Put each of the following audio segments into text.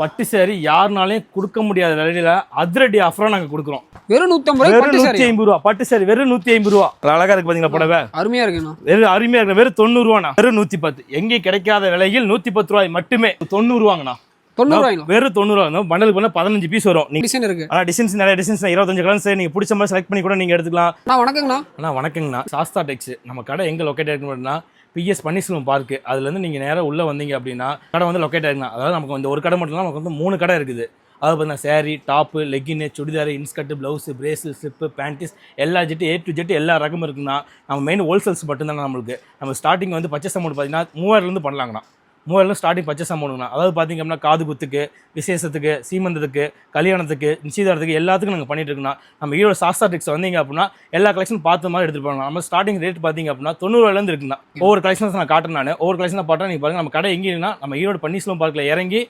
பட்டு சேரி யாருனாலையும் கொடுக்க முடியாத விலையில அதிரடி ஆஃபரா நாங்க கொடுக்குறோம். வெறும் ரூபாய் வெறும் நூத்தி ஐம்பது ரூபா பட்டு சேரி வெறும் நூத்தி ஐம்பது ரூபா. அழகா இருக்கு பாத்தீங்களா புடவை? அருமையா இருக்குண்ணா வெறும் அருமையா இருக்கு. வெறும் தொண்ணூறு ரூபாண்ணா. வெறும் நூத்தி பத்து. எங்கேயும் கிடைக்காத விலையில் நூத்தி பத்து ரூபாய் மட்டுமே. தொண்ணூறு ரூபாங்கண்ணா. தொண்ணூறு ரூபாய்ங்களா வெறும் தொண்ணூறு ரூபா பண்டலுக்கு பண்ண பதினஞ்சு பீஸ் வரும். நீங்க டிசைன் இருக்கு. ஆனா டிசைன்ஸ் நிறைய டிசைன்ஸ் இருபத்தஞ்சு கலர்ஸ் நீங்க பிடிச்ச மாதிரி செலக்ட் பண்ணி கூட நீங்க எடுத்துக்கலாம். அண்ணா வணக்கங்கண்ணா. அண்ணா வணக்கங்கண்ணா. சாஸ்தா டெக்ஸ் நம்ம கடை எங்கே லொக்கேட் இருக்குன்னா பிஎஸ் பன்னீர்செல்வம் பார்க்கு அதுலேருந்து நீங்கள் நேராக உள்ளே வந்தீங்க அப்படின்னா கடை வந்து லொக்கேட் ஆயிருக்குண்ணா அதாவது நமக்கு வந்து ஒரு கடை மட்டும் நமக்கு வந்து மூணு கடை இருக்குது. அதாவது பார்த்தீங்கன்னா sari top லெக்கின்னு churidar inskirt blouse பிரேஸு slip panties எல்லா ஜெட்டு ஏ டு ஜெட்டு எல்லா ரகமும் இருக்குண்ணா நம்ம மெயின் ஹோல்சேல்ஸ் மட்டும்தான் நம்மளுக்கு. நம்ம ஸ்டார்டிங் வந்து பர்ச்சேஸ் அமௌண்ட் பார்த்தீங்கன்னா மூவாயிரம்லேருந்து பண்ணலாங்கண்ணா. மூவாயிரம் ஸ்டார்டிங் பர்ச்சேஸ் அமௌண்ட்னா அதாவது பார்த்தீங்க அப்படின்னா காது குத்துக்கு விசேஷத்துக்கு சீமந்தத்துக்கு கல்யாணத்துக்கு நிச்சயதாரத்துக்கு எல்லாத்துக்கும் நாங்கள் பண்ணிட்டு இருக்கோம்னா நம்ம ஈரோடு சாஸ்தா டெக்ஸ் வந்தீங்க அப்படின்னா எல்லா கலெக்ஷன் பார்த்த மாதிரி எடுத்துட்டு போகலாம். நம்ம ஸ்டார்டிங் ரேட் பார்த்திங்க அப்படின்னா தொண்ணூறுவாயிலேருந்து இருக்குண்ணா ஒவ்வொரு கலெக்ஷன்ஸ் நான் காட்டுறேன் நான். ஒவ்வொரு கலெக்ஷன் பார்த்தா நீங்கள் பாருங்கள் நம்ம கடை எங்கேன்னா நம்ம ஈரோடு பன்னீர்செல்வம் பார்க்கில் இறங்கி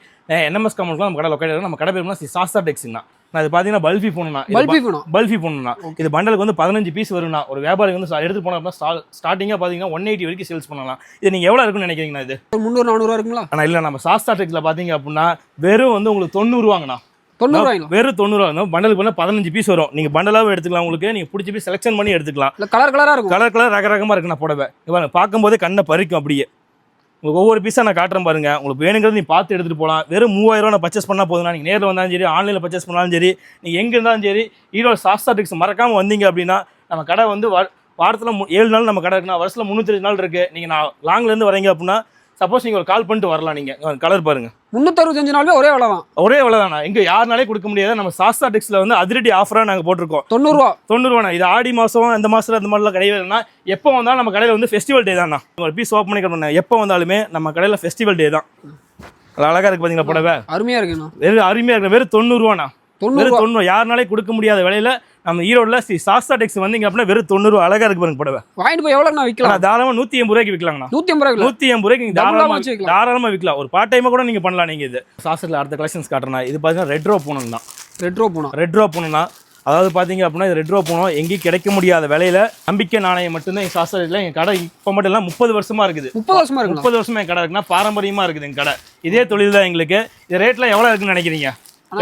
என்எம்எஸ் கமலுக்குலாம் நம்ம கடை லொக்கேட் நம்ம கடை பேருனா சாஸ்தா டெக்ஸ்னா நான் இது பார்த்தீங்கன்னா பல்ஃபி போகணும்னா பல்பி வேணும் பல்ஃபி போகணும்னா இது பண்டலுக்கு வந்து பதினஞ்சு பீஸ் வரும்னா ஒரு வியாபாரி வந்து எடுத்து போனோம்னா ஸ்டார்டிங்காக பார்த்தீங்கன்னா ஒன் எயிட்டி வரைக்கும் சேல்ஸ் பண்ணலாம். இது நீங்கள் எவ்வளோ இருக்குன்னு நினைக்கிறீங்கண்ணா இது? முந்நூறு நானூறுவா இருக்குங்களா? ஆனால் இல்லை நம்ம சாஸ்தா டெக்ஸில் பார்த்தீங்க அப்படின்னா வெறும் வந்து உங்களுக்கு தொண்ணூறுவாங்கண்ணா தொண்ணூறு ரூபாய்ங்களா? வெறும் தொண்ணூறுவா பண்டலுக்கு பண்ண பதினஞ்சு பீஸ் வரும். நீங்கள் பண்டலாகவும் எடுத்துக்கலாம் உங்களுக்கு. நீங்கள் பிடிச்ச பீஸ் செலெக்ஷன் பண்ணி எடுத்துக்கலாம். கலர் கலரா இருக்கும். கலர் கலர் ரக ரகமாக இருக்குண்ணா புடவை. இவன் பார்க்கும்போதே கண்ணை பறிக்கும் அப்படியே. உங்களுக்கு ஒவ்வொரு பீஸாக நான் காட்டுறேன் பாருங்க. உங்களுக்கு வேணுங்கிறது நீ பார்த்து எடுத்துகிட்டு போகலாம் வெறும் மூவாயிரம் நான் பர்ச்சேஸ் பண்ணால் போதும்னா நீங்கள் நேரில் வந்தாலும் சரி ஆன்லைனில் பர்ச்சேஸ் பண்ணாலும் சரி நீங்கள் எங்கே இருந்தாலும் சரி ஈரோடு சாஸ்தா டிக்ஸ் மறக்காமல் வந்தீங்க அப்படின்னா நம்ம கடை வந்து வா வாரத்தில் மு- ஏழு நாள் நம்ம கடை இருக்குன்னா வருஷத்தில் முந்நூற்றி நாள் இருக்குது நீங்கள் நான் லாங்லேருந்து வரீங்க அப்படின்னா சப்போஸ் நீங்கள் ஒரு கால் பண்ணிட்டு வரலாம் நீங்கள் கலர் பாருங்கள் முந்நூற்றறுபத்தஞ்சு நாளுமே ஒரே விலை தான். ஒரே எவ்வளோ தானா. எங்கே யாருனாலே கொடுக்க முடியாது. நம்ம சாஸ்தா டெக்ஸில் வந்து அதிரடி ஆஃபராக நாங்கள் போட்டிருக்கோம். தொண்ணூறுரூவா தொண்ணூறுவாண்ணா. இது ஆடி மாதம் இந்த மாதம் அந்த மாதிரிலாம் கிடையவே இல்லைன்னா எப்போ வந்தாலும் நம்ம கடையில் வந்து ஃபெஸ்டிவல் டே தான்ண்ணா ஒரு பீஸ் ஓப்பன் பண்ணிக்கிறோம் எப்போ வந்தாலுமே நம்ம கடையில் ஃபெஸ்டிவல் டே தான். அது அழகாக இருக்குது பார்த்தீங்களா புடவை? அருமையா இருக்குண்ணா. வெறும் அருமையாக இருக்கு. வெறும் தொண்ணூறுவாண்ணா. தொண்ணூறு தொண்ணூறு யாருனாலே கொடுக்க முடியாத விலையில நம்ம ஈரோடில் ஸ்ரீ சாஸ்தா டெக்ஸ் வந்தீங்க அப்படின்னா வெறும் தொண்ணூறு அழகாக இருக்கு பாருங்க புடவை. வாங்கிட்டு போய் எவ்வளோண்ணா விற்கலாம்? தாராளமாக நூற்றி எண்பது ரூபாய்க்கு விற்கலாங்கண்ணா. நூற்றி ஐம்பது ரூபாய்க்கு நூற்றி எண்பது ரூபாய்க்கு நீங்கள் தாராளமாக. தாராளமாக விற்கலாம். ஒரு பார்ட் டைமாக கூட நீங்கள் பண்ணலாம் நீங்கள் இது. சாஸ்திரத்தில் அடுத்த கலெக்ஷன்ஸ் காட்டுறேன் இது பார்த்தீங்கன்னா ரெட் ரோ போகணும் தான். ரெட் ரூபா போனா ரெட் ரோ போகணும்னா அதாவது பார்த்தீங்க அப்படின்னா இது ரெட் ரோ போகணும் எங்கேயும் கிடைக்க முடியாத விலையில நம்பிக்கை நாணயம் மட்டும்தான் எங்கள் சாஸ்திரத்தில் எங்கள் கடை இப்போ மட்டும் இல்லை முப்பது வருஷமா இருக்குது. முப்பது வருஷமா இருக்குண்ணா? முப்பது வருஷமா என் கடை இருக்குன்னா பாரம்பரியமா இருக்குது எங்கள் கடை. இதே தொழில் தான் எங்களுக்கு. இது ரேட்லாம் எவ்வளோ இருக்குன்னு நினைக்கிறீங்க?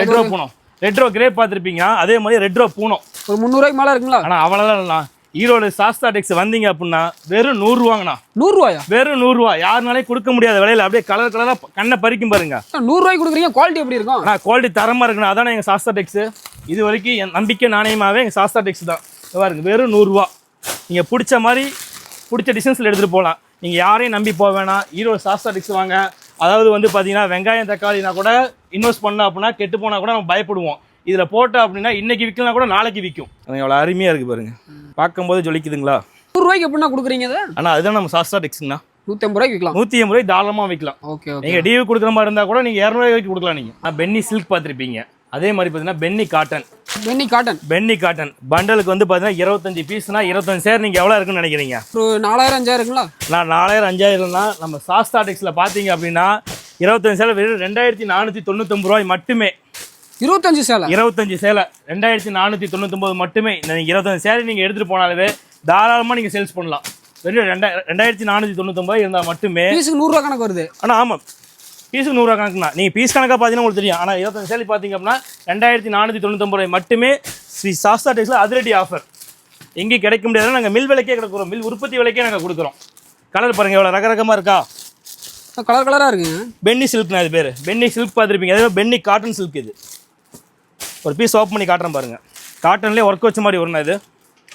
Red row Poonam red row crepe பார்த்துருப்பீங்க அதே மாதிரி ரெட் ரோ பூனம் ஒரு முந்நூறுவாய்க்கு மேலே இருக்குங்களா? ஆனால் அவ்வளோதான் இல்லைண்ணா ஈரோடு சாஸ்தா டெக்ஸ் வந்தீங்க அப்படின்னா வெறும் நூறுரூவாங்கண்ணா. நூறுரூவாயா? வெறும் நூறுரூவா. யாருனாலே கொடுக்க முடியாத விலையில அப்படியே கலர் கலராக கண்ணை பறிக்கும் பாருங்க. நூறுரூவாய்க்கு கொடுக்குறீங்க குவாலிட்டி எப்படி இருக்கும்? ஆனால் குவாலிட்டி தரமாக இருக்குண்ணா. அதானே எங்கள் சாஸ்தா டெக்ஸு. இது வரைக்கும் என் நம்பிக்கை நாணயமாகவே எங்கள் சாஸ்தா டெக்ஸ் தான். பாருங்க வெறும் நூறுரூவா. நீங்கள் பிடிச்ச மாதிரி பிடிச்ச டிசைன்ஸில் எடுத்துகிட்டு போகலாம். நீங்கள் யாரையும் நம்பி போக வேணாம். ஈரோடு சாஸ்தா டெக்ஸ் வாங்க. அதாவது வந்து பார்த்தீங்கன்னா வெங்காயம் தக்காளினா கூட இன்வெஸ்ட் பண்ணோம் அப்படின்னா கெட்டு போனால் கூட நம்ம பயப்படுவோம். இதில் போட்டோம் அப்படின்னா இன்னைக்கு விற்கலாம் கூட நாளைக்கு விற்கும் அது எவ்வளோ அருமையாக இருக்குது பாருங்க. பார்க்கும்போது ஜொலிக்குதுங்களா? நூறுரூவாய்க்கு எப்படின்னா கொடுக்குறீங்க அதை? ஆனால் அதுதான் நம்ம சாஸ்தா டெக்ஸுங்கண்ணா. நூற்றி ஐம்பது ரூபாய்க்கு விற்கலாம். நூற்றி எண்பது ரூபாய் தாராளமாக விற்கலாம். Okay okay. நீங்க டிவி கொடுக்குற மாதிரி இருந்தா கூட நீங்க இரநூறுவாய்க்கு கொடுக்கலாம் நீங்க. நான் பென்னி சில்க் பார்த்துருப்பீங்க. அதே மாதிரி பார்த்தீங்கன்னா penny cotton penny cotton penny cotton பண்டலுக்கு வந்து பார்த்தீங்கன்னா இருபத்தஞ்சு பீஸ்னா இருபத்தஞ்சு சேர் நீங்கள் எவ்வளோ இருக்குன்னு நினைக்கிறீங்க? ஒரு நாலாயிரம் அஞ்சாயிரம் இருக்குங்களா? நான் நாலாயிரம் அஞ்சாயிரம்னா நம்ம சாஸ்தா டெக்ஸில் பார்த்தீங்க அப்படின்னா இருபத்தஞ்சு சேலை வெறும் ரெண்டாயிரத்தி நானூற்றி தொண்ணூத்தொம்பது ரூபாய் மட்டுமே. இருபத்தஞ்சு சேலை. இருபத்தஞ்சு சேலை. ரெண்டாயிரத்தி நானூற்றி தொண்ணூத்தொம்பது மட்டுமே. இந்த இருபத்தஞ்சு சேலை நீங்கள் எடுத்துகிட்டு போனாலே தாராளமாக நீங்கள் சேல்ஸ் பண்ணலாம். வெறும் ரெண்டா ரெண்டாயிரத்தி நானூற்றி தொண்ணூத்தொம்பது இருந்தால் மட்டுமே பீஸுக்கு நூறுரூவா கணக்கு வருது. ஆனால் ஆமாம் பீஸுக்கு நூறுரூவா கணக்குண்ணா நீங்கள் பீஸ் கணக்காக பார்த்தீங்கன்னா உங்களுக்கு தெரியும். ஆனால் இருபத்தஞ்சு சேலி பார்த்தீங்க அப்படின்னா ரெண்டாயிரத்தி நானூற்றி தொண்ணூத்தொம்பது மட்டுமே ஸ்ரீ சாஸ்தா டெக்ஸில் அதிரடி ஆஃபர் எங்கேயும் கிடைக்க முடியாது நாங்கள் மில் விலைக்கே கொடுக்குறோம் மில் உற்பத்தி விலைக்கே நாங்கள் கொடுக்குறோம். கலர் பாருங்கள் எவ்வளோ ரக ரகமாக இருக்கா கலர் கலராக இருக்குங்க. பென்னி சில்க்னா இது பேர். பென்னி சில்க் பார்த்துருப்பீங்க. அதே மாதிரி பென்னி காட்டன் சில்க் இது. ஒரு பீஸ் ஓப்பன் பண்ணி காட்டுறேன் பாருங்கள் காட்டன்லேயே ஒர்க் வச்ச மாதிரி வரும்ண்ணா இது.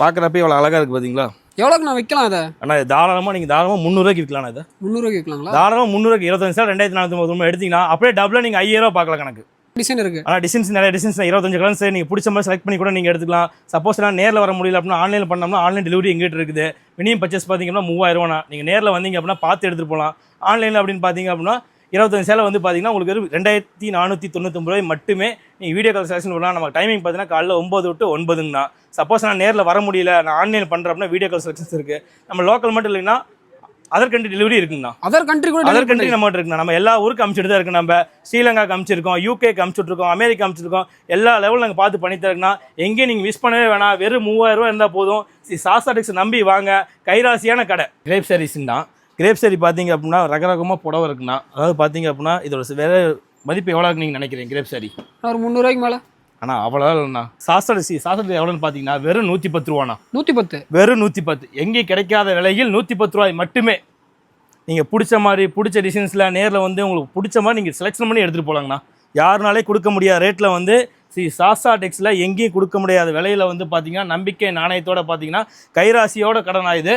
பார்க்குறப்ப இவ்வளோ அழகாக இருக்குது பார்த்தீங்களா எவ்வளோக்கு நான் விற்கலாம் அதை இது தாராளமாக நீங்கள் தாராளமாக முந்நூறுவாய்க்கு விற்கலாம் இதை. முந்நூறுவாய்க்கு விற்கலாங்களா? தாராளமாக முந்நூறுக்கு இருபத்தஞ்சு சார் ரெண்டாயிரத்தி நானூற்றி ஒன்று எடுத்தீங்கன்னா அப்படியே டபுளாக நீங்கள் ஐயாயிரம் பார்க்கலாம் கணக்கு. டிசைன் இருக்கு. ஆனால் டிசைன்ஸ் நிறைய டிசைன்ஸ் இருபத்தஞ்சு கலர்ஸ் நீங்கள் பிடிச்ச மாதிரி செலக்ட் பண்ணி கூட நீங்கள் எடுத்துக்கலாம். சப்போஸ் நான் நேரில் வர முடியல அப்படின்னா ஆன்லைனில் பண்ணோம்னா ஆன்லைன் டெலிவரி எங்கிட்ட இருக்குது. மினிமம் பர்ச்சேஸ் பார்த்தீங்கன்னா மூவாயிரம் ரூபா நீங்கள் நேரில் வந்தீங்க அப்படின்னா பார்த்து எடுத்துகிட்டு போகலாம். ஆன்லைனில் அப்படின்னு பார்த்தீங்க அப்படின்னா இருபத்தஞ்சு சேலை வந்து பார்த்தீங்கன்னா உங்களுக்கு வெறும் ரெண்டாயிரத்தி நானூற்றி தொண்ணூத்தொம்பது ரூபாய் மட்டுமே நீங்கள் வீடியோ கால் செலக்ஷன் பண்ணலாம் நம்ம டைமிங் பார்த்தீங்கன்னா காலைல ஒம்பது விட்டு ஒன்பதுங்கண்ணா சப்போஸ் நான் நேரில் வர முடியல நான் ஆன்லைன் பண்ணுறேன் அப்படின்னா வீடியோ கால் செலக்ஷன்ஸ் இருக்குது நம்ம லோக்கல் மட்டும் இல்லைன்னா அதர் கண்ட்ரி டெலிவரி இருக்குங்கண்ணா. அதர் கண்ட்ரி கூட அதர் delivery கண்ட்ரி நம்ம இருக்கு நம்ம எல்லா ஊருக்கு அனுப்பிச்சிட்டு தான் இருக்கு நம்ம. ஸ்ரீலங்காக்கு அனுப்பிச்சிருக்கோம் யூகேக்கு அனுப்பிச்சிட்ருக்கோம் அமெரிக்கா அனுப்பிச்சிருக்கோம் எல்லா லெவலில் நாங்கள் பார்த்து பண்ணி எங்கேயும் நீங்கள் மிஸ் பண்ணவே வேணாம். வெறும் மூவாயிரம் ரூபா இருந்தால் போதும். சி சாசாடிக்ஸ் நம்பி வாங்க. கைராசியான கடை. கிரேப் சாரீஸ் தான். கிரேப் சாரி பார்த்தீங்க அப்படின்னா ரக ரகமாக புடவை இருக்குண்ணா. அதாவது பார்த்தீங்க அப்படின்னா இதோட வேற மதிப்பு எவ்வளோ நீங்கள் நினைக்கிறீங்க கிரேப் சாரி? ஒரு முந்நூறுவாய்க்கு மேலே. ஆனால் அவ்வளோ இல்லைண்ணா சாஸ்திர சி சாஸ்திர எவ்வளோன்னு பார்த்தீங்கன்னா வெறும் நூற்றி பத்து ரூபாண்ணா. நூற்றி பத்து வெறும் நூற்றி பத்து எங்கேயும் கிடைக்காத விலையில் நூற்றி பத்து ரூபாய் மட்டுமே. நீங்கள் பிடிச்ச மாதிரி பிடிச்ச டிசைன்ஸில் நேரில் வந்து உங்களுக்கு பிடிச்ச மாதிரி நீங்கள் செலெக்ஷன் பண்ணி எடுத்துகிட்டு போகலாங்கண்ணா யாருனாலே கொடுக்க முடியாத ரேட்டில் வந்து சி சாஸ்தா டெக்ஸில் எங்கேயும் கொடுக்க முடியாத விலையில் வந்து பார்த்தீங்கன்னா நம்பிக்கை நாணயத்தோட பார்த்தீங்கன்னா கைராசியோட கடன் இது.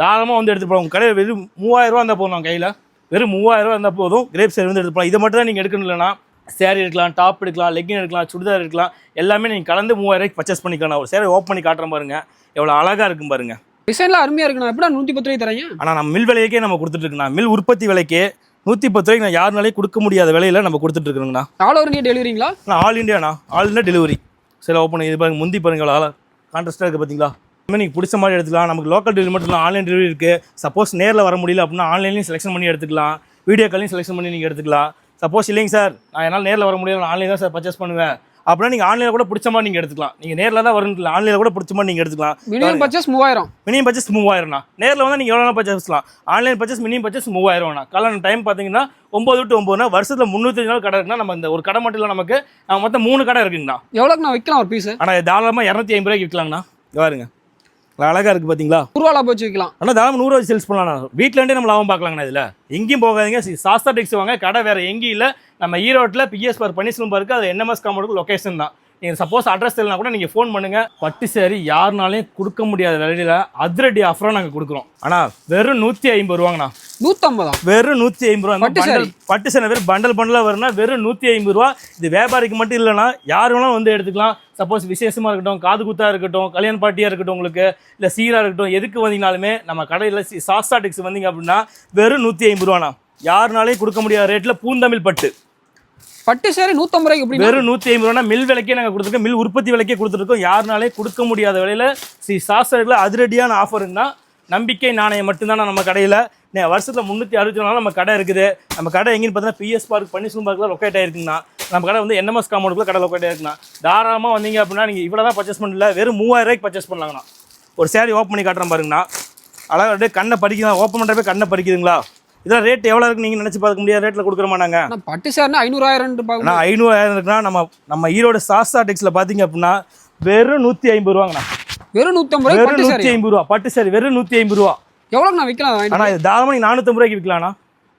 தாராளமாக வந்து எடுத்து போகலாம் உங்கள் கடையில் வெறும் மூவாயிரம் ரூபா இருந்தால் போதும் கையில். வெறும் மூவாயிரம் ரூபா இருந்தால் போதும். கிரேப் சேர் வந்து எடுத்து போகலாம் இதை மட்டும் தான் நீங்கள் எடுக்கணும் இல்லைனா சேரீ எடுக்கலாம் டாப் எடுக்கலாம் லெக்கின் எடுக்கலாம் சுடிதார் எடுக்கலாம். எல்லாமே நீங்கள் கலந்து மூவாயிரம் பர்ச்சேஸ் பண்ணிக்கலாம். ஒரு சேரை ஓப்பன் பண்ணி காட்டுறேன் பாருங்க. எவ்வளோ அழகாக இருக்கும் பாருங்க. டிசைன்லாம் அருமையாக இருக்குண்ணா. எப்படா நூற்றி பத்து ரூபாய்க்கு தரீங்க ஆனால் நம்ம மில் விலைக்கே நம்ம கொடுத்துட்ருக்கோண்ணா மில் உற்பத்தி விலைக்கே நூற்றி பத்து ரூபாய்க்கு நான் யாருனாலையும் கொடுக்க முடியாத விலையில நம்ம கொடுத்துட்ருக்கோங்கண்ணா ஆல் ஓவர் நீங்கள் டெலிவரிங்களா நான் ஆல் இண்டியாண்ணா ஆல் இண்டியா டெலிவரி சரி ஓப்பன் இது பாருங்க முந்தி பாருங்க எவ்வளோ கான்ட்ராஸ்ட்டாக இருக்குது பார்த்தீங்களா நீங்கள் பிடிச்ச மாதிரி எடுத்துக்கலாம். நமக்கு லோக்கல் டெலிவரி மட்டும் ஆன்லைன் டெலிவரி இருக்குது சப்போஸ் நேரில் வர முடியல அப்படின்னா ஆன்லைன்லையும் செலெக்ஷன் பண்ணி எடுத்துக்கலாம். வீடியோ காலையும் செலெக்ஷன் பண்ணி நீங்கள் எடுத்துக்கலாம். சப்போஸ் இல்லைங்க சார் நான் என்னால் நேரில் வர முடியல நான் ஆன்லைன் தான் சார் பர்ச்சேஸ் பண்ணுவேன். அப்படின்னா நீங்கள் ஆன்லைனில் கூட பிடிச்ச மாதிரி நீங்கள் எடுத்துக்கலாம். நீங்கள் நேரில் தான் வரணும் ஆன்லைனில் கூட பிடிச்ச மாதிரி நீங்கள் எடுத்துக்கலாம். மினிமம் பர்ச்சேஸ் மூவாயிரம். மினிமம் பர்ச்சேஸ் மூவாயிரம்ண்ணா. நேரில் வந்து நீங்கள் எவ்வளோ பர்ச்சேஸ்லாம் ஆன்லைன் பர்ச்சேஸ் மினிமம் பர்ச்சேஸ் மூவாயிரம்ண்ணா. கல்யாணம் டைம் பார்த்தீங்கன்னா ஒம்பது டு ஒம்பதுனா வருஷத்தில் முந்நூற்றி நாள் கடை இருக்குன்னா நம்ம இந்த ஒரு கடை மட்டும் இல்லை நமக்கு மொத்தம் மூணு கடை இருக்குங்கண்ணா. எவ்வளோக்கு நான் விற்கலாம் ஒரு பீஸு ஆனால் தாராளமாக இரநூத்தி ஐம்பது ரூபாய்க்கு விற்கலாங்கண்ணா பாருங்க. அழகாக இருக்குது பார்த்தீங்களா நூறுரூவா லாபம் வச்சு விற்கலாம் ஆனால் தாராளமாக நூறுரூவா சேல்ஸ் பண்ணலாம் வீட்டிலேருந்தே நம்ம லாபம் பார்க்கலாங்கண்ணா இதில். எங்கேயும் போகாதீங்க. சாஸ்தா டெக்ஸ் வாங்க. கடை வேறு எங்கேயும் இல்லை. நம்ம ஈரோட்டில் பிஎஸ் பார் பன்னீர்செல்வம் பாருக்கு அது என்எம்எஸ் காமோடுக்கு லொக்கேஷன் தான். நீங்கள் சப்போஸ் அட்ரஸ் தெரியலனா கூட நீங்கள் ஃபோன் பண்ணுங்க. பட்டு சேரி யாருனாலையும் கொடுக்க முடியாத விலையில அதிரடி ஆஃபராக நாங்கள் கொடுக்குறோம். ஆனால் வெறும் நூற்றி ஐம்பது ரூபாங்கண்ணா. நூற்றம்பதா வெறும் நூற்றி ஐம்பது ரூபா. பட்டு பட்டு சேனை வெறும் பண்டல் பண்டலாக வரும்னா வெறும் நூற்றி ஐம்பது ரூபா. இது வியாபாரிக்கு மட்டும் இல்லைன்னா யார் வேணாலும் வந்து எடுத்துக்கலாம். சப்போஸ் விசேஷமாக இருக்கட்டும் காது குத்தா இருக்கட்டும் கல்யாண பார்ட்டியாக இருக்கட்டும் உங்களுக்கு இல்லை சீராக இருக்கட்டும் எதுக்கு வந்தீங்கனாலுமே நம்ம கடையில் சாஸ்தா டெக்ஸ் வந்தீங்க அப்படின்னா வெறும் நூற்றி ஐம்பது ரூபாண்ணா. யாருனாலையும் கொடுக்க முடியாத ரேட்டில் பூந்தமிழ் பட்டு. பட்டு சேரி நூற்றம்பது ரூபாய்க்கு எப்படி வெறும் நூற்றி ஐம்பது ரூபா மில் விலைக்கே நாங்கள் கொடுத்துருக்கோம். மில் உற்பத்தி விலைக்கே கொடுத்துருக்கோம். யாருனாலே கொடுக்க முடியாத விலையில ஸ்ரீ சாஸ்திரத்தில் அதிரடியான ஆஃபருங்கன்னா நம்பிக்கை நாணயம் மட்டும்தான் நம்ம கடையில்? வருஷத்தில் முந்நூற்றி அறுபத்தி நாலு நம்ம கடை இருக்குது. நம்ம கடை எங்கேன்னு பார்த்தீங்கன்னா பிஎஸ் பார்க் பன்னீர்செல்வம் பார்க்கில் லொக்கேட் ஆயிருக்குங்கண்ணா. நம்ம கடை வந்து என்எம்எஸ் காமௌண்டுக்குள்ள கடை லொக்கேட் ஆயிருக்குண்ணா தாராளமாக வந்தீங்க அப்படின்னா நீங்கள் இவ்வளோ தான் பர்ச்சேஸ் பண்ணல வெறும் மூவாயிரம் ரூபாய்க்கு பர்ச்சேஸ் பண்ணலாங்கண்ணா. ஒரு சேரீ ஓப்பன் பண்ணி காட்டுறேன் பாருங்கண்ணா. அழகாக அப்படியே கண்ணை பறிக்கலாம் ஓப்பன் பண்ணுறப்ப கண்ணை பறிக்குதுங்களா? இதெல்லாம் ரேட் எவ்வளோ இருக்குன்னு நீங்கள் நினச்சி பார்க்க முடியாத. ரேட்டில் கொடுக்குறோமா நாங்கள் பட்டு சேர்னா ஐநூறாயிரம் நான் ஐநூறாயிரம் இருக்குன்னா நம்ம நம்ம ஈரோடு சாஸ்தா டெக்ஸில் பார்த்தீங்க அப்படின்னா வெறும் நூற்றி ஐம்பது ரூபாங்கண்ணா. வெறும் நூற்றம்பது ரூபாய் வெறும் நூற்றி ஐம்பது ரூபா. பட்டு சாரி வெறும் நூற்றி ஐம்பது ரூபா. எவ்வளோக்கு நான் விற்கலாம் ஆனால் இது தாராளமாக நானூற்றம்பது ரூபாய்க்கு விற்கலாம்ண்ணா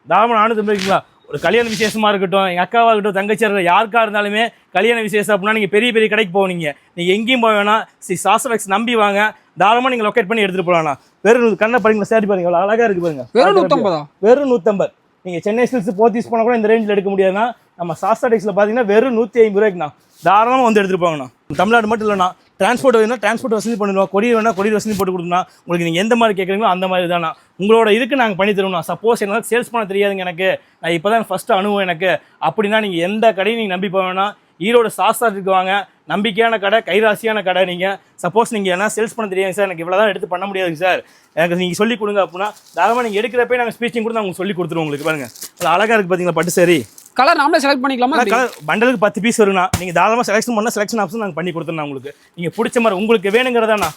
தாராளமாக நானூற்றம்பது விற்கலாம் ஒரு கல்யாண விசேஷமாக இருக்கட்டும் எங்கள் அக்காவாக இருக்கட்டும் தங்கச்சியாக இருக்கட்டும் யாருக்கா இருந்தாலுமே கல்யாண விசேஷம் அப்படின்னா நீங்கள் பெரிய பெரிய கடைக்கு போவீங்க. நீங்கள் எங்கேயும் போக வேணாம். சி சாஸ்திரக்ஸ் நம்பி வாங்க. தாராளமாக நீங்கள் லொக்கேட் பண்ணி எடுத்துகிட்டு போகலாம்ண்ணா வெறும் கண்ணை பாருங்களா சேரி பாருங்க எவ்வளோ அழகாக இருக்குது பாருங்க. வெறும் நூற்றம்பதா வெறும் நூற்றம்பது நீங்கள் சென்னை சில்ஸ் போத்தீஸ் போனால் கூட இந்த ரேஞ்சில் எடுக்க முடியாதுன்னா நம்ம சாஸ்தா டெக்ஸில் பார்த்தீங்கன்னா வெறும் நூற்றி ஐம்பது ரூபாய்க்குண்ணா. தாராளமாக வந்து எடுத்துகிட்டு போங்கண்ணா. தமிழ்நாடு மட்டும் இல்லைண்ணா. டிரான்ஸ்போர்ட் வேணும்னா டிரான்ஸ்போர்ட் வசதி பண்ணிடுவோம் கொரியர் வேணா கொரியர் வசதி போட்டு கொடுக்கணும் உங்களுக்கு நீங்கள் எந்த மாதிரி கேட்குறீங்களோ அந்த மாதிரி தானா உங்களோட இதுக்கு நாங்கள் பண்ணி தருவோம் சப்போஸ் என்னால் சேல்ஸ் பண்ண தெரியாதுங்க எனக்கு. நான் இப்போ தான் ஃபஸ்ட்டு அனுபவம் எனக்கு. அப்படின்னா நீங்கள் எந்த கடையும் நீங்கள் நம்பி போவேன்னா ஈரோடு சாஸ்தாத்துக்கு வாங்க. நம்பிக்கையான கடை கைராசியான கடை நீங்கள் சப்போஸ் நீங்கள் என்ன சேல்ஸ் பண்ண தெரியாது சார். எனக்கு இவ்வளோ தான் எடுத்து பண்ண முடியாதுங்க சார். எனக்கு நீங்கள் சொல்லி கொடுங்க அப்படின்னா தாராளமாக நீங்கள் எடுக்கிறப்பே நாங்கள் ஸ்பீச்சிங் கூட நாங்கள் சொல்லி கொடுத்துருவோம் உங்களுக்கு பாருங்க. அது அழகாக இருக்குது பார்த்தீங்களா பட்டு சரி கலர் நாமளே செலக்ட் பண்ணிக்கலாமா? கலர் பண்டலுக்கு பத்து பீஸ் வருங்கண்ணா. நீங்கள் தாராளமாக செலெக்ஷன் பண்ணால் செலெக்ஷன் ஆப்ஷன் நாங்கள் பண்ணி கொடுத்துருந்தோம் உங்களுக்கு. நீங்கள் பிடிச்ச மாதிரி உங்களுக்கு வேணுங்கிறதாண்ணா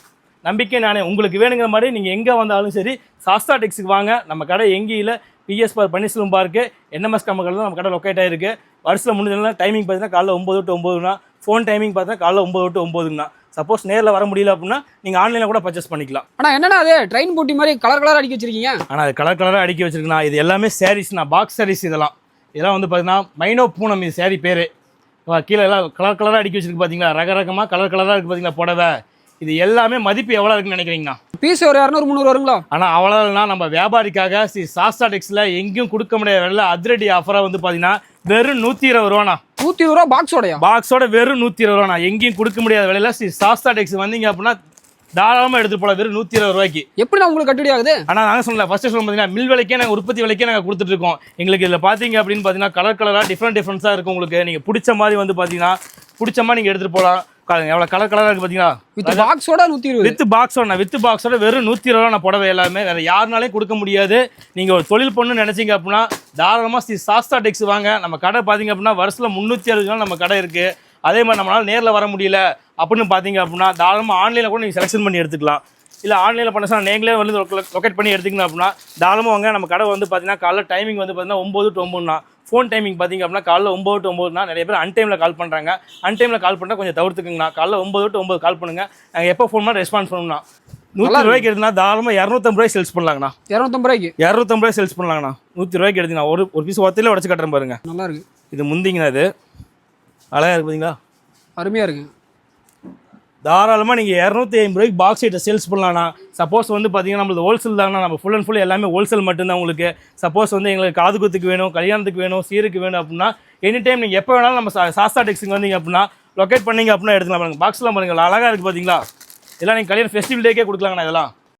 நம்பிக்கை நானே உங்களுக்கு வேணுங்கிற மாதிரி நீங்கள் எங்கே வந்தாலும் சரி சாஸ்தா டெக்ஸுக்கு வாங்க. நம்ம கடை எங்கேயும் இல்லை. பிஎஸ் பார் பன்னீர்செல்வம் பார்க்கு என்எம்எஸ் கம்பெனியில் தான் நம்ம கடை லொக்கேட் ஆயிருக்கு. வருஷத்தில் முடிஞ்சதுனா டைமிங் பார்த்தீங்கன்னா காலைல ஒம்பது டு ஒம்பதுனா ஃபோன் டைமிங் பார்த்தீங்கன்னா காலைல ஒம்பது டு ஒம்பதுங்கண்ணா சப்போஸ் நேரில் வர முடியல அப்படின்னா நீங்கள் ஆன்லைனில் கூட பர்ச்சேஸ் பண்ணிக்கலாம். ஆனால் என்னண்ணா அது? ட்ரெயின் போட்டி மாதிரி கலர் கலர் அடிக்க வச்சிருக்கீங்க? ஆனால் அது கலர் கலராக அடுக்கி வச்சிருக்கேன் இது எல்லாமே சாரீஸ்ண்ணா பாக்ஸ் சாரீஸ் இதெல்லாம். இதெல்லாம் வந்து பார்த்தீங்கன்னா மைனோ பூனம் இது சாரி பேர். கீழே எல்லாம் கலர் கலராக அடுக்கி வச்சிருக்கு பார்த்தீங்களா ரக ரகமாக கலர் கலராக இருக்குது பார்த்தீங்களா புடவை? இது எல்லாமே மதிப்பு எவ்வளோ இருக்குன்னு நினைக்கிறீங்கண்ணா? பீஸ் ஒரு இரநூறு முந்நூறு வருங்களா? ஆனால் அவ்வளோனா நம்ம வியாபாரிக்காக சி சாஸ்தா டெக்ஸில் எங்கேயும் கொடுக்க முடியாத விலையில அதிரடி ஆஃபராக வந்து பார்த்தீங்கன்னா வெறும் நூற்றி இருபது ரூபாண்ணா. நூற்றி இருபது ரூபா பாக்ஸோடயா பாக்ஸோட வெறும் நூற்றி இருபது ரூபாண்ணா. எங்கேயும் கொடுக்க முடியாத விலையில சி சாஸ்தா டெக்ஸ் வந்தீங்க அப்படின்னா தாராளமாக எடுத்துகிட்டு போகலாம் வெறும் நூற்றி இருபது ரூபாய்க்கு. எப்படி நான் உங்களுக்கு கட்டுப்படி ஆகுது? ஆனால் நாங்கள் சொல்லல ஃபர்ஸ்ட் சொல்ல பார்த்தீங்கன்னா மில் விலைக்கே நாங்கள் உற்பத்தி விலைக்கே நாங்கள் கொடுத்துட்டு இருக்கோம். எங்களுக்கு இதில் பார்த்தீங்க அப்படின்னு பார்த்தீங்கன்னா கலர் கலராக டிஃப்ரெண்ட் டிஃப்ரெண்ட்ஸாக இருக்கும் உங்களுக்கு. நீங்கள் பிடிச்ச மாதிரி வந்து பார்த்தீங்கன்னா பிடிச்ச மாதிரி நீங்கள் எடுத்துகிட்டு போகலாம் எவ்வளோ கலர் கலராக இருக்குது பார்த்தீங்களா வித் பாக்ஸோட நூற்றி இருபது. வித் பாக்ஸோட வித் பாக்ஸோட வெறும் நூற்றி இருபது ரூபா புடவை எல்லாமே வேறு யாருனாலையும் கொடுக்க முடியாது. நீங்கள் ஒரு தொழில் பண்ணு நினச்சிங்க அப்படின்னா தாராளமாக ஸ்ரீ சாஸ்தா டெக்ஸ் வாங்க. நம்ம கடை பார்த்தீங்க அப்படின்னா வருஷத்தில் முந்நூற்றி அறுபது நாள் நம்ம கடை இருக்குது அதே மாதிரி நம்மளால் நேரில் வர முடியல அப்படின்னு பார்த்தீங்க அப்படின்னா தாராளமாக ஆன்லைனில் கூட நீங்கள் செலெக்ஷன் பண்ணி எடுத்துக்கலாம். இல்லை ஆன்லைனில் பண்ண சொன்னால் நீங்களே வந்து லொக்கேட் பண்ணி எடுத்துக்கணும் அப்படின்னா தாராளமாக வாங்க. நம்ம கடை வந்து பார்த்தீங்கன்னா காலைல டைமிங் வந்து பார்த்தீங்கன்னா ஒம்பது டு ஒம்பதுனா ஃபோன் டைமிங் பார்த்தீங்க அப்படின்னா காலைல ஒம்பது டு ஒம்பதுனா நிறைய பேர் அன்டைமில் கால் பண்ணுறாங்க அன்டைமில் கால் பண்ணால் கொஞ்சம் தவிர்த்துக்குங்கண்ணா. காலைல ஒம்பது டு ஒம்பது கால் பண்ணுங்கள் நாங்கள் எப்போ ஃபோன் பண்ணால் ரெஸ்பான்ஸ் பண்ணணும்னா நூற்றி ரூபாய்க்கு எடுத்துனா தாராளமாக இரநூத்தம்பது ரூபாய் சேல்ஸ் பண்ணலாங்கண்ணா. இரநூத்தம்பது ரூபாய்க்கு? இரநூத்தம்பது ரூபாய் சேல்ஸ் பண்ணலாங்கண்ணா. நூற்றி ரூபாய்க்கு எடுத்தீங்கன்னா ஒரு ஒரு பீஸ் ஒத்தையில உடச்சு கட்டுறேன் பாருங்க. நல்லா இருக்கு. இது முந்திங்கண்ணா இது. அழகாக இருக்கு பார்த்தீங்களா அருமையா இருக்கு. தாராளமாக நீங்கள் இரநூத்தி ஐம்பது ரூபாய்க்கு பாக்ஸ் ஐட்டம் சேல்ஸ் பண்ணலாம்ண்ணா சப்போஸ் வந்து பார்த்தீங்கன்னா நம்மளது ஹோல்சேல் தாங்கண்ணா நம்ம ஃபுல் அண்ட் ஃபுல் எல்லாமே ஹோல்சேல் மட்டும்தான் உங்களுக்கு. சப்போஸ் வந்து எங்களுக்கு காது குத்துக்கு வேணும் கல்யாணத்துக்கு வேணும் சீருக்கு வேணும் அப்படின்னா எனி டைம் நீங்கள் எப்போ வேணாலும் நம்ம சா- சாஸ்தா டெக்ஸுக்கு வந்தீங்க அப்படின்னா லொக்கேட் பண்ணீங்க அப்படின்னா எடுத்துக்கலாம் பாருங்கள் பாக்ஸ்லாம் பாருங்கள் அழகாக இருக்குது பார்த்தீங்களா இதெல்லாம் நீங்கள் கல்யாணம் ஃபெஸ்டிவல் டேக்கே கொடுக்கலாங்கண்ணா இதெல்லாம்.